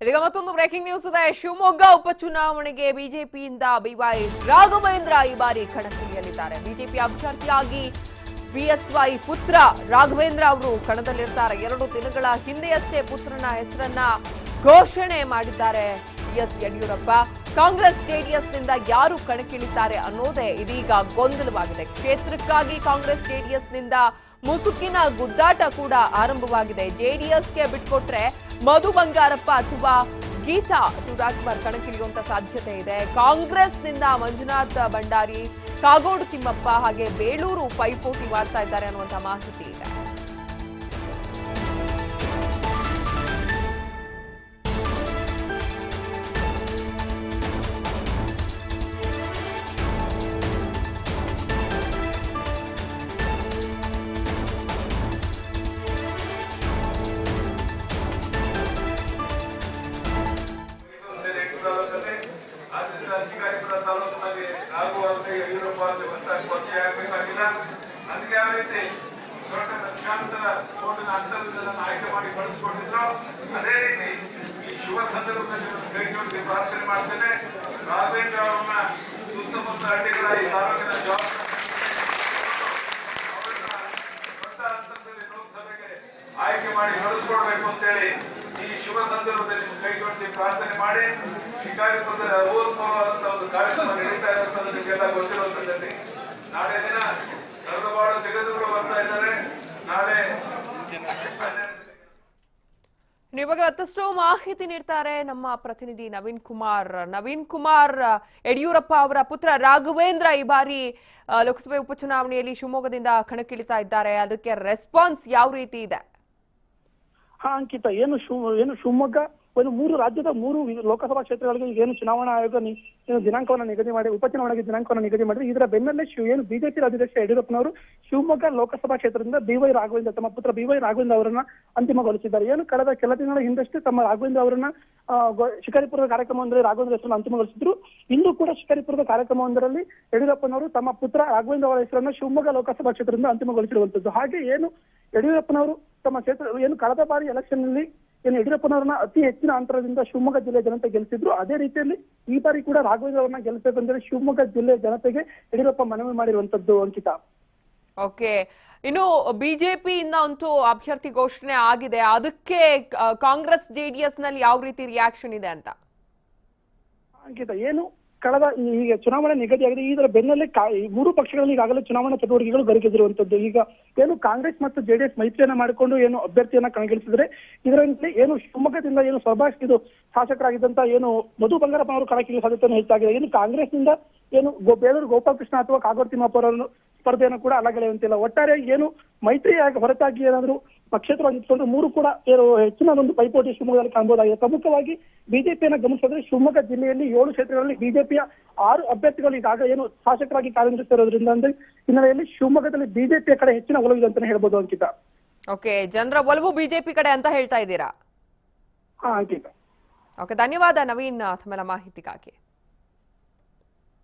ಇದೀಗ ಮತ್ತೊಂದು breaking news ಇದೆ. ಶಿವಮೊಗ್ಗ ಉಪಚುನಾವಣೆಗೆ ಬಿಜೆಪಿಯಿಂದ ಬಿವೈ ರಾಘವೇಂದ್ರ ಈ ಬಾರಿ ಕಣಕ್ಕಿಳಿಯಲಿದ್ದಾರೆ. ಬಿಜೆಪಿ ಅಭ್ಯರ್ಥಿಯಾಗಿ ಬಿಎಸ್ವೈ ಪುತ್ರ ರಾಘವೇಂದ್ರ ಅವರು ಕಣದಲ್ಲಿರ್ತಾರೆ. ಎರಡು ದಿನಗಳ ಹಿಂದೆಯಷ್ಟೇ ಪುತ್ರನ ಹೆಸರನ್ನ ಘೋಷಣೆ ಮಾಡಿದ್ದಾರೆ ಎಸ್ ಯಡಿಯೂರಪ್ಪ. ಕಾಂಗ್ರೆಸ್ ಜೆಡಿಎಸ್ನಿಂದ ಯಾರು ಕಣಕ್ಕಿಳಿತಾರೆ ಅನ್ನೋದೇ ಇದೀಗ ಗೊಂದಲವಾಗಿದೆ. ಕ್ಷೇತ್ರಕ್ಕಾಗಿ ಕಾಂಗ್ರೆಸ್ ಜೆಡಿಎಸ್ನಿಂದ ಮುಸುಕಿನ ಗುದ್ದಾಟ ಕೂಡ ಆರಂಭವಾಗಿದೆ. ಜೆಡಿಎಸ್ಗೆ ಬಿಟ್ಕೊಟ್ರೆ ಮಧು ಬಂಗಾರಪ್ಪ ಅಥವಾ ಗೀತಾ ಸುಧಾಕುಮಾರ್ ಕಣಕ್ಕಿಳಿಯುವಂತ ಸಾಧ್ಯತೆ ಇದೆ. ಕಾಂಗ್ರೆಸ್ನಿಂದ ಮಂಜುನಾಥ್ ಭಂಡಾರಿ, ಕಾಗೋಡು ತಿಮ್ಮಪ್ಪ ಹಾಗೆ ಬೇಳೂರು ಪೈಪೋಟಿ ಮಾಡ್ತಾ ಇದ್ದಾರೆ ಅನ್ನುವಂತ ಮಾಹಿತಿ ಇದೆ. ಶುಭ ಸಂದರ್ಭದಲ್ಲಿ ನಾನು ಕೈ ಜೋಡಿಸಿ ಪ್ರಾರ್ಥನೆ ಮಾಡ್ತೇನೆ ಆಯ್ಕೆ ಮಾಡಿ ನಡೆಸ್ಕೊಡ್ಬೇಕು ಅಂತೇಳಿ ಈ ಶುಭ ಸಂದರ್ಭದಲ್ಲಿ ಪ್ರಾರ್ಥನೆ ಮಾಡಿ ಶಿಕಾರಿಪುರದ ಅಭೂತಪೂರ್ವವಾದಂತಹ ಒಂದು ಕಾರ್ಯಕ್ರಮ ನಡೀತಾ ಇರುವಂತದ್ದು ನಿಮಗೆಲ್ಲ ಗೊತ್ತಿರುವ ಸಂಗತಿ ನಾಳೆ ದಿನ ಇನ್ನು ಇವಾಗ ಮತ್ತಷ್ಟು ಮಾಹಿತಿ ನೀಡ್ತಾರೆ ನಮ್ಮ ಪ್ರತಿನಿಧಿ ನವೀನ್ ಕುಮಾರ್. ನವೀನ್ ಕುಮಾರ್, ಯಡಿಯೂರಪ್ಪ ಅವರ ಪುತ್ರ ರಾಘವೇಂದ್ರ ಈ ಬಾರಿ ಲೋಕಸಭೆ ಉಪಚುನಾವಣೆಯಲ್ಲಿ ಶಿವಮೊಗ್ಗದಿಂದ ಕಣಕ್ಕಿಳಿತಾ ಇದ್ದಾರೆ. ಅದಕ್ಕೆ ರೆಸ್ಪಾನ್ಸ್ ಯಾವ ರೀತಿ ಇದೆ? ಹಾ, ಅಂಕಿತ, ಏನು ಶಿವ, ಏನು ಶಿವಮೊಗ್ಗ? ಒಂದು ಮೂರು ರಾಜ್ಯದ ಮೂರು ಲೋಕಸಭಾ ಕ್ಷೇತ್ರಗಳಿಗೆ ಏನು ಚುನಾವಣಾ ಆಯೋಗ ದಿನಾಂಕವನ್ನು ನಿಗದಿ ಮಾಡಿ ಉಪಚುನಾವಣೆಗೆ ದಿನಾಂಕವನ್ನು ನಿಗದಿ ಮಾಡಿದ್ರೆ ಇದರ ಬೆನ್ನಲ್ಲೇ ಶಿವ ಏನು ಬಿಜೆಪಿ ರಾಜ್ಯಾಧ್ಯಕ್ಷ ಯಡಿಯೂರಪ್ಪನವರು ಶಿವಮೊಗ್ಗ ಲೋಕಸಭಾ ಕ್ಷೇತ್ರದಿಂದ ಬಿವೈ ರಾಘವೇಂದ್ರ ತಮ್ಮ ಪುತ್ರ ಬಿವೈ ರಾಘವೇಂದ್ರ ಅವರನ್ನ ಅಂತಿಮಗೊಳಿಸಿದ್ದಾರೆ. ಏನು ಕಳೆದ ಕೆಲ ದಿನಗಳ ಹಿಂದಷ್ಟೇ ತಮ್ಮ ರಾಘವೇಂದ್ರ ಅವರನ್ನ ಶಿಕಾರಿಪುರದ ಕಾರ್ಯಕ್ರಮವೊಂದರಲ್ಲಿ ರಾಘವೇಂದ್ರ ಹೆಸರನ್ನು ಅಂತಿಮಗೊಳಿಸಿದ್ರು. ಇಂದು ಕೂಡ ಶಿಕಾರಿಪುರದ ಕಾರ್ಯಕ್ರಮವೊಂದರಲ್ಲಿ ಯಡಿಯೂರಪ್ಪನವರು ತಮ್ಮ ಪುತ್ರ ರಾಘವೇಂದ್ರ ಅವರ ಹೆಸರನ್ನು ಶಿವಮೊಗ್ಗ ಲೋಕಸಭಾ ಕ್ಷೇತ್ರದಿಂದ ಅಂತಿಮಗೊಳಿಸಿರುವಂತದ್ದು. ಹಾಗೆ ಏನು ಯಡಿಯೂರಪ್ಪನವರು ತಮ್ಮ ಕ್ಷೇತ್ರ ಏನು ಕಳೆದ ಬಾರಿ ಎಲೆಕ್ಷನ್ನಲ್ಲಿ ಏನು ಯಡಿಯೂರಪ್ಪನವರನ್ನ ಅತಿ ಹೆಚ್ಚಿನ ಅಂತರದಿಂದ ಶಿವಮೊಗ್ಗ ಜಿಲ್ಲೆ ಜನತೆ ಗೆಲ್ಲಿಸಿದ್ರು ಅದೇ ರೀತಿಯಲ್ಲಿ ಈ ಬಾರಿ ಕೂಡ ರಾಘವೇಂದ್ರ ಅವರನ್ನ ಗೆಲ್ಲಿಸಬೇಕಂದ್ರೆ ಶಿವಮೊಗ್ಗ ಜಿಲ್ಲೆ ಜನತೆಗೆ ಯಡಿಯೂರಪ್ಪ ಮನವಿ ಮಾಡಿರುವಂತದ್ದು ಅಂಕಿತ. ಓಕೆ. ಇನ್ನು ಬಿಜೆಪಿಯಿಂದ ಅಂತೂ ಅಭ್ಯರ್ಥಿ ಘೋಷಣೆ ಆಗಿದೆ. ಅದಕ್ಕೆ ಕಾಂಗ್ರೆಸ್ ಜೆಡಿಎಸ್ನಲ್ಲಿ ಯಾವ ರೀತಿ ರಿಯಾಕ್ಷನ್ ಇದೆ ಅಂತ? ಅಂಕಿತ ಏನು? ಕಳೆದ ಈಗ ಚುನಾವಣೆ ನಿಗದಿಯಾಗಿದೆ ಇದರ ಬೆನ್ನಲ್ಲೇ ಮೂರು ಪಕ್ಷಗಳಲ್ಲಿ ಈಗಾಗಲೇ ಚುನಾವಣಾ ಚಟುವಟಿಕೆಗಳು ಗರಿಗೆದಿರುವಂತದ್ದು ಈಗ ಏನು ಕಾಂಗ್ರೆಸ್ ಮತ್ತು ಜೆಡಿಎಸ್ ಮೈತ್ರಿಯನ್ನ ಮಾಡಿಕೊಂಡು ಏನು ಅಭ್ಯರ್ಥಿಯನ್ನ ಕಣಗಿಳಿಸಿದ್ರೆ ಇದರಂತೆ ಏನು ಶಿವಮೊಗ್ಗದಿಂದ ಏನು ಸ್ವಭಾಷ್ ಇದು ಶಾಸಕರಾಗಿದ್ದಂತ ಏನು ಮಧು ಬಂಗಾರಪ್ಪ ಅವರು ಕಣಕ್ಕಿಳಿಯುವ ಸಾಧ್ಯತೆಯನ್ನು ಹೆಚ್ಚಾಗಿದೆ ಏನು ಕಾಂಗ್ರೆಸ್ನಿಂದ ಏನು ಗೋ- ಬೇಲೂರು ಗೋಪಾಲಕೃಷ್ಣ ಅಥವಾ ಕಾಗೋಡು ತಿಮ್ಮಪ್ಪ ಅವರನ್ನು ಸ್ಪರ್ಧೆಯನ್ನು ಕೂಡ ಅಲ್ಲಗಳೆಯುವಂತಿಲ್ಲ ಒಟ್ಟಾರೆ ಏನು ಮೈತ್ರಿಯಾಗಿ ಹೊರತಾಗಿ ಏನಾದರೂ ಪಕ್ಷೇತರವಾಗಿ ಇಟ್ಕೊಂಡ್ರೆ ಮೂರು ಕೂಡ ಏನು ಹೆಚ್ಚಿನ ಒಂದು ಪೈಪೋಟಿ ಶಿವಮೊಗ್ಗದಲ್ಲಿ ಕಾಣಬಹುದಾಗಿದೆ ಪ್ರಮುಖವಾಗಿ ಬಿಜೆಪಿಯನ್ನು ಗಮನಿಸಿದ್ರೆ ಶಿವಮೊಗ್ಗ ಜಿಲ್ಲೆಯಲ್ಲಿ ಏಳು ಕ್ಷೇತ್ರಗಳಲ್ಲಿ ಬಿಜೆಪಿಯ ಆರು ಅಭ್ಯರ್ಥಿಗಳು ಈಗಾಗಲೇ ಏನು ಶಾಸಕರಾಗಿ ಕಾರ್ಯನಿರ್ವಹಿಸುತ್ತಿರೋದ್ರಿಂದ ಅಂದ್ರೆ ಹಿನ್ನೆಲೆಯಲ್ಲಿ ಶಿವಮೊಗ್ಗದಲ್ಲಿ ಬಿಜೆಪಿಯ ಕಡೆ ಹೆಚ್ಚಿನ ಒಲವಿದೆ ಅಂತಾನೆ ಹೇಳ್ಬೋದು ಅಂಕಿತ. ಓಕೆ ಜನರ ಒಲವು ಬಿಜೆಪಿ ಕಡೆ ಅಂತ ಹೇಳ್ತಾ ಇದ್ದೀರಾ? ಹಾ ಅಂಕಿತ. ಓಕೆ ಧನ್ಯವಾದ ನವೀನ್ ತಮ್ಮೆಲ್ಲ ಮಾಹಿತಿಗಾಗಿ.